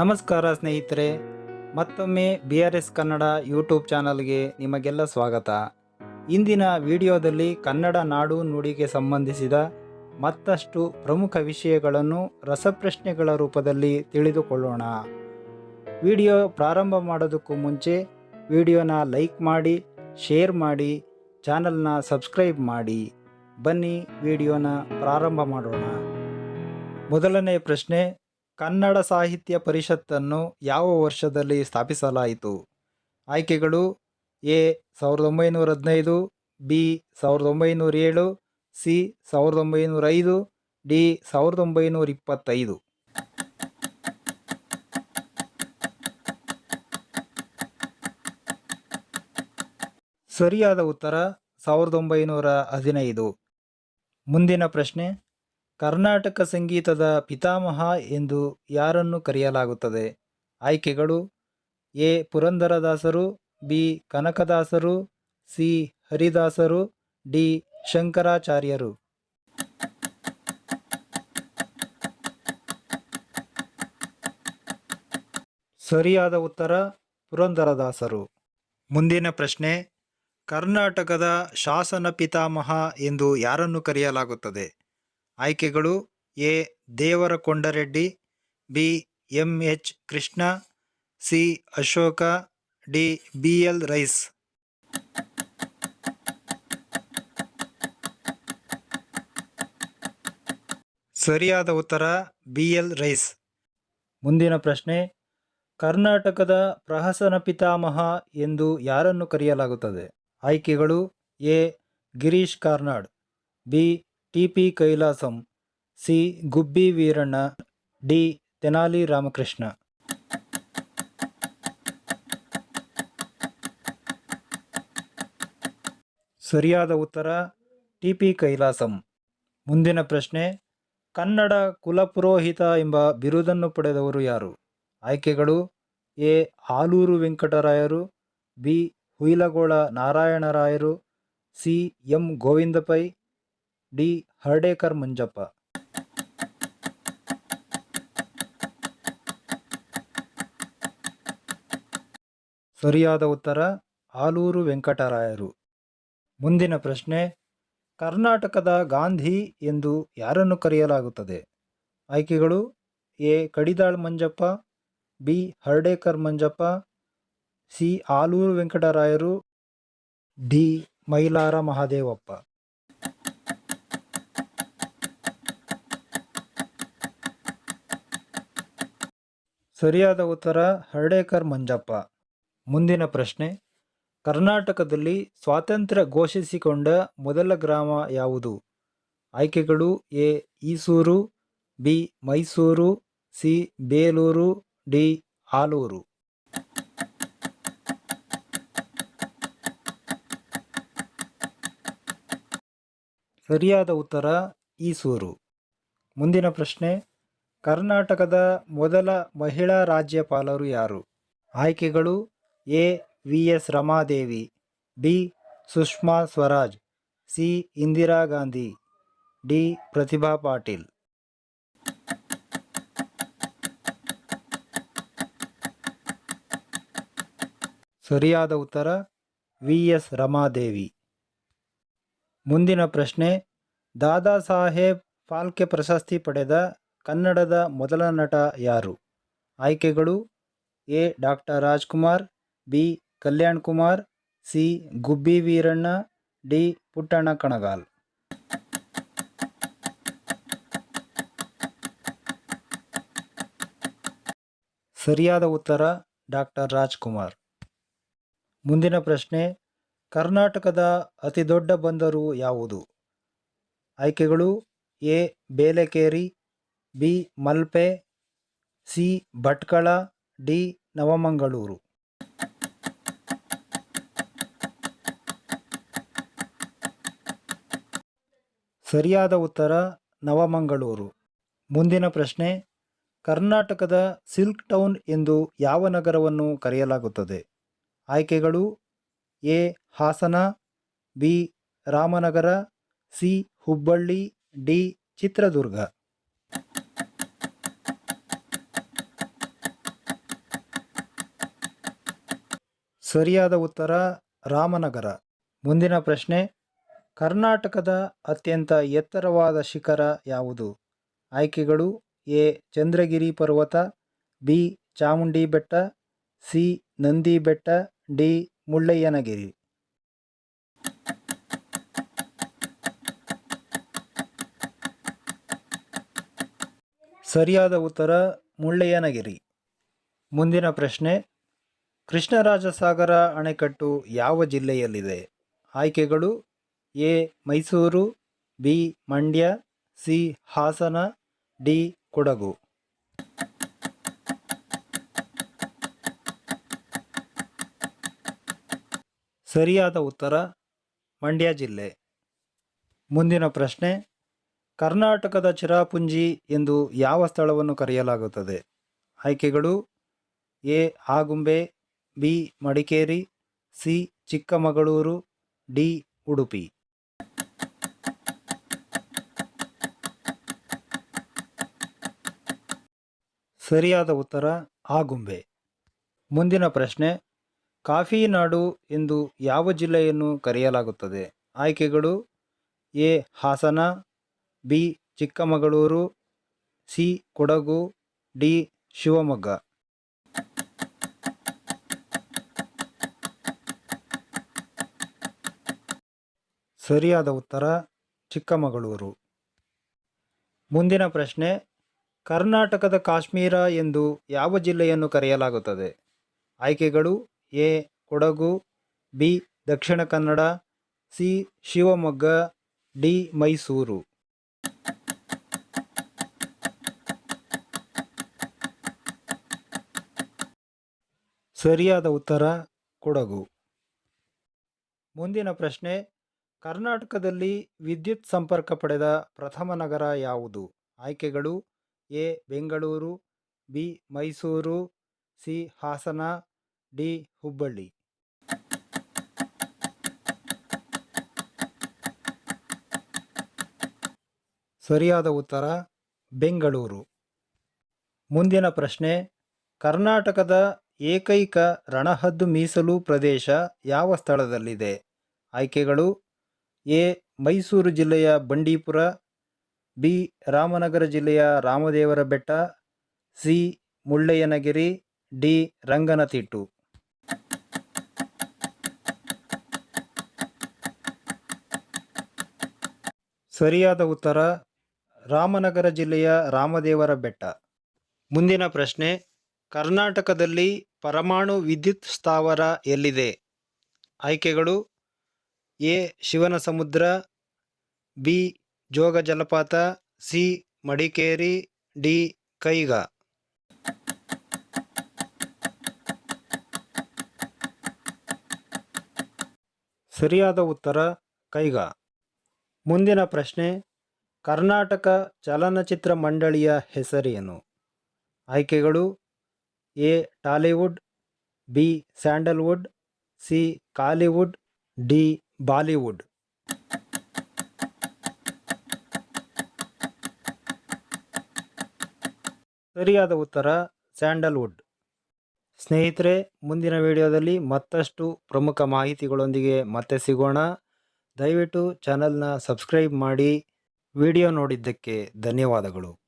ನಮಸ್ಕಾರ ಸ್ನೇಹಿತರೆ, ಮತ್ತೊಮ್ಮೆ B R S Kannada YouTube ಚಾನಲ್ಗೆ ನಿಮಗೆಲ್ಲ ಸ್ವಾಗತ. ಇಂದಿನ ವಿಡಿಯೋದಲ್ಲಿ ಕನ್ನಡ ನಾಡು ನುಡಿಗೆ ಸಂಬಂಧಿಸಿದ ಮತ್ತಷ್ಟು ಪ್ರಮುಖ ವಿಷಯಗಳನ್ನು ರಸಪ್ರಶ್ನೆಗಳ ರೂಪದಲ್ಲಿ ತಿಳಿದುಕೊಳ್ಳೋಣ. ವಿಡಿಯೋ ಪ್ರಾರಂಭ ಮಾಡೋದಕ್ಕೂ ಮುಂಚೆ ವಿಡಿಯೋನ ಲೈಕ್ ಮಾಡಿ, ಶೇರ್ ಮಾಡಿ, ಚಾನಲ್ನ ಸಬ್ಸ್ಕ್ರೈಬ್ ಮಾಡಿ. ಬನ್ನಿ ವಿಡಿಯೋನ ಪ್ರಾರಂಭ ಮಾಡೋಣ. ಮೊದಲನೇ ಪ್ರಶ್ನೆ ಕನ್ನಡ ಸಾಹಿತ್ಯ ಪರಿಷತ್ತನ್ನು ಯಾವ ವರ್ಷದಲ್ಲಿ ಸ್ಥಾಪಿಸಲಾಯಿತು? ಆಯ್ಕೆಗಳು ಎ, ಸಾವಿರದ ಒಂಬೈನೂರ ಹದಿನೈದು, ಬಿ, ಸಾವಿರದ ಒಂಬೈನೂರ ಏಳು, ಸಿ, ಸಾವಿರದ ಒಂಬೈನೂರ ಐದು, ಡಿ, ಸಾವಿರದ ಒಂಬೈನೂರ ಇಪ್ಪತ್ತೈದು. ಸರಿಯಾದ ಉತ್ತರ ಸಾವಿರದ ಒಂಬೈನೂರ ಹದಿನೈದು. ಮುಂದಿನ ಪ್ರಶ್ನೆ. ಕರ್ನಾಟಕ ಸಂಗೀತದ ಪಿತಾಮಹ ಎಂದು ಯಾರನ್ನು ಕರೆಯಲಾಗುತ್ತದೆ? ಆಯ್ಕೆಗಳು ಎ. ಪುರಂದರದಾಸರು, ಬಿ. ಕನಕದಾಸರು, ಸಿ. ಹರಿದಾಸರು, ಡಿ. ಶಂಕರಾಚಾರ್ಯರು. ಸರಿಯಾದ ಉತ್ತರ ಪುರಂದರದಾಸರು. ಮುಂದಿನ ಪ್ರಶ್ನೆ, ಕರ್ನಾಟಕದ ಶಾಸನ ಪಿತಾಮಹ ಎಂದು ಯಾರನ್ನು ಕರೆಯಲಾಗುತ್ತದೆ? ಆಯ್ಕೆಗಳು A Devara Kondareddy B M H Krishna, C Ashoka, D B L Rice. ಸರಿಯಾದ ಉತ್ತರ ಬಿ ಎಲ್ ರೈಸ್. ಮುಂದಿನ ಪ್ರಶ್ನೆ, ಕರ್ನಾಟಕದ ಪ್ರಹಸನ ಪಿತಾಮಹ ಎಂದು ಯಾರನ್ನು ಕರೆಯಲಾಗುತ್ತದೆ? ಆಯ್ಕೆಗಳು A Girish Karnad, B T P Kailasam, C Gubbi Veeranna, D Tenali Ramakrishna. ಸರಿಯಾದ ಉತ್ತರ, ಟಿ ಪಿ ಕೈಲಾಸಂ. ಮುಂದಿನ ಪ್ರಶ್ನೆ, ಕನ್ನಡ ಕುಲಪುರೋಹಿತ ಎಂಬ ಬಿರುದನ್ನು ಪಡೆದವರು ಯಾರು? ಆಯ್ಕೆಗಳು, A Aluru ವೆಂಕಟರಾಯರು, B Huilgol ನಾರಾಯಣರಾಯರು, C M Govinda Pai D Hardekar Manjappa. ಸರಿಯಾದ ಉತ್ತರ ಆಲೂರು ವೆಂಕಟರಾಯರು. ಮುಂದಿನ ಪ್ರಶ್ನೆ, ಕರ್ನಾಟಕದ ಗಾಂಧಿ ಎಂದು ಯಾರನ್ನು ಕರೆಯಲಾಗುತ್ತದೆ? ಆಯ್ಕೆಗಳು, A Kadidal Manjappa, B Hardekar Manjappa, C Aluru ವೆಂಕಟರಾಯರು, D Mylara Mahadevappa. ಸರಿಯಾದ ಉತ್ತರ ಹರ್ಡೇಕರ್ ಮಂಜಪ್ಪ. ಮುಂದಿನ ಪ್ರಶ್ನೆ, ಕರ್ನಾಟಕದಲ್ಲಿ ಸ್ವಾತಂತ್ರ್ಯ ಘೋಷಿಸಿಕೊಂಡ ಮೊದಲ ಗ್ರಾಮ ಯಾವುದು? ಆಯ್ಕೆಗಳು A, Isuru, B, Mysuru, C, Beluru, D, Aluru. ಸರಿಯಾದ ಉತ್ತರ ಈಸೂರು. ಮುಂದಿನ ಪ್ರಶ್ನೆ ಕರ್ನಾಟಕದ ಮೊದಲ ಮಹಿಳಾ ರಾಜ್ಯಪಾಲರು ಯಾರು? ಆಯ್ಕೆಗಳು A. V. S. Ramadevi, B. Sushma Swaraj, C. Indira Gandhi, D. Pratibha Patil. ಸರಿಯಾದ ಉತ್ತರ ವಿ. ಎಸ್. ರಮಾದೇವಿ. ಮುಂದಿನ ಪ್ರಶ್ನೆ ದಾದಾ ಸಾಹೇಬ್ ಫಾಲ್ಕೆ ಪ್ರಶಸ್ತಿ ಪಡೆದ ಕನ್ನಡದ ಮೊದಲ ನಟ ಯಾರು? ಆಯ್ಕೆಗಳು A. Doctor Rajkumar, B. Kalyan Kumar, C. Gubbi Veeranna, D. Puttanna Kanagal. ಸರಿಯಾದ ಉತ್ತರ ಡಾಕ್ಟರ್ ರಾಜ್ಕುಮಾರ್. ಮುಂದಿನ ಪ್ರಶ್ನೆ, ಕರ್ನಾಟಕದ ಅತಿದೊಡ್ಡ ಬಂದರು ಯಾವುದು? ಆಯ್ಕೆಗಳು A. Belekeri B Malpe, C Bhatkal, D Navamangaluru. ಸರಿಯಾದ ಉತ್ತರ ನವಮಂಗಳೂರು. ಮುಂದಿನ ಪ್ರಶ್ನೆ, ಕರ್ನಾಟಕದ ಸಿಲ್ಕ್ ಟೌನ್ ಎಂದು ಯಾವ ನಗರವನ್ನು ಕರೆಯಲಾಗುತ್ತದೆ? ಆಯ್ಕೆಗಳು, A Hassan, B Ramanagara, C Hubballi, D Chitradurga. ಸರಿಯಾದ ಉತ್ತರ ರಾಮನಗರ. ಮುಂದಿನ ಪ್ರಶ್ನೆ, ಕರ್ನಾಟಕದ ಅತ್ಯಂತ ಎತ್ತರವಾದ ಶಿಖರ ಯಾವುದು? ಆಯ್ಕೆಗಳು, ಎ, ಚಂದ್ರಗಿರಿ ಪರ್ವತ, ಬಿ, ಚಾಮುಂಡಿ ಬೆಟ್ಟ, ಸಿ, ನಂದಿ ಬೆಟ್ಟ, ಡಿ, ಮುಳ್ಳಯ್ಯನಗಿರಿ. ಸರಿಯಾದ ಉತ್ತರ ಮುಳ್ಳಯ್ಯನಗಿರಿ. ಮುಂದಿನ ಪ್ರಶ್ನೆ ಕೃಷ್ಣರಾಜಸಾಗರ ಅಣೆಕಟ್ಟು ಯಾವ ಜಿಲ್ಲೆಯಲ್ಲಿದೆ? ಆಯ್ಕೆಗಳು A. Mysuru, B. Mandya, C. Hassan, D. Kodagu. ಸರಿಯಾದ ಉತ್ತರ ಮಂಡ್ಯ ಜಿಲ್ಲೆ. ಮುಂದಿನ ಪ್ರಶ್ನೆ, ಕರ್ನಾಟಕದ ಚಿರಾಪುಂಜಿ ಎಂದು ಯಾವ ಸ್ಥಳವನ್ನು ಕರೆಯಲಾಗುತ್ತದೆ? ಆಯ್ಕೆಗಳು A. Agumbe B. Madikeri, C. Chikkamagaluru, D. Udupi. ಸರಿಯಾದ ಉತ್ತರ ಆಗುಂಬೆ ಮುಂದಿನ ಪ್ರಶ್ನೆ ಕಾಫಿ ನಾಡು ಎಂದು ಯಾವ ಜಿಲ್ಲೆಯನ್ನು ಕರೆಯಲಾಗುತ್ತದೆ? ಆಯ್ಕೆಗಳು, A. Hassan, B. Chikkamagaluru, C. Kodagu, D. Shivamogga. ಸರಿಯಾದ ಉತ್ತರ ಚಿಕ್ಕಮಗಳೂರು. ಮುಂದಿನ ಪ್ರಶ್ನೆ, ಕರ್ನಾಟಕದ ಕಾಶ್ಮೀರ ಎಂದು ಯಾವ ಜಿಲ್ಲೆಯನ್ನು ಕರೆಯಲಾಗುತ್ತದೆ? ಆಯ್ಕೆಗಳು, A, Kodagu, B, Dakshina Kannada, C, Shivamogga, D, Mysuru. ಸರಿಯಾದ ಉತ್ತರ ಕೊಡಗು. ಮುಂದಿನ ಪ್ರಶ್ನೆ ಕರ್ನಾಟಕದಲ್ಲಿ ವಿದ್ಯುತ್ ಸಂಪರ್ಕ ಪಡೆದ ಪ್ರಥಮ ನಗರ ಯಾವುದು? ಆಯ್ಕೆಗಳು A. Bengaluru, B. Mysuru, C. Hassan, D. Hubballi. ಸರಿಯಾದ ಉತ್ತರ, ಬೆಂಗಳೂರು. ಮುಂದಿನ ಪ್ರಶ್ನೆ, ಕರ್ನಾಟಕದ ಏಕೈಕ ರಣಹದ್ದು ಮೀಸಲು ಪ್ರದೇಶ ಯಾವ ಸ್ಥಳದಲ್ಲಿದೆ? ಆಯ್ಕೆಗಳು ಎ ಮೈಸೂರು ಜಿಲ್ಲೆಯ ಬಂಡೀಪುರ, ಬಿ ರಾಮನಗರ ಜಿಲ್ಲೆಯ ರಾಮದೇವರ ಬೆಟ್ಟ, ಸಿ ಮುಳ್ಳಯ್ಯನಗಿರಿ, ಡಿ ರಂಗನತಿಟ್ಟು. ಸರಿಯಾದ ಉತ್ತರ, ರಾಮನಗರ ಜಿಲ್ಲೆಯ ರಾಮದೇವರ ಬೆಟ್ಟ. ಮುಂದಿನ ಪ್ರಶ್ನೆ, ಕರ್ನಾಟಕದಲ್ಲಿ ಪರಮಾಣು ವಿದ್ಯುತ್ ಸ್ಥಾವರ ಎಲ್ಲಿದೆ? ಆಯ್ಕೆಗಳು ಎ ಶಿವನ ಸಮುದ್ರ ಬಿ ಜೋಗ ಜಲಪಾತ ಸಿ ಮಡಿಕೇರಿ, ಡಿ ಕೈಗ. ಸರಿಯಾದ ಉತ್ತರ ಕೈಗ. ಮುಂದಿನ ಪ್ರಶ್ನೆ, ಕರ್ನಾಟಕ ಚಲನಚಿತ್ರ ಮಂಡಳಿಯ ಹೆಸರೇನು? ಆಯ್ಕೆಗಳು, A Tollywood, B Sandalwood, C Kollywood, D Bollywood. ಸರಿಯಾದ ಉತ್ತರ, ಸ್ಯಾಂಡಲ್ವುಡ್. ಸ್ನೇಹಿತರೆ, ಮುಂದಿನ ವಿಡಿಯೋದಲ್ಲಿ ಮತ್ತಷ್ಟು ಪ್ರಮುಖ ಮಾಹಿತಿಗಳೊಂದಿಗೆ ಮತ್ತೆ ಸಿಗೋಣ. ದಯವಿಟ್ಟು ಚಾನಲ್ನ ಸಬ್ಸ್ಕ್ರೈಬ್ ಮಾಡಿ. ವಿಡಿಯೋ ನೋಡಿದ್ದಕ್ಕೆ ಧನ್ಯವಾದಗಳು.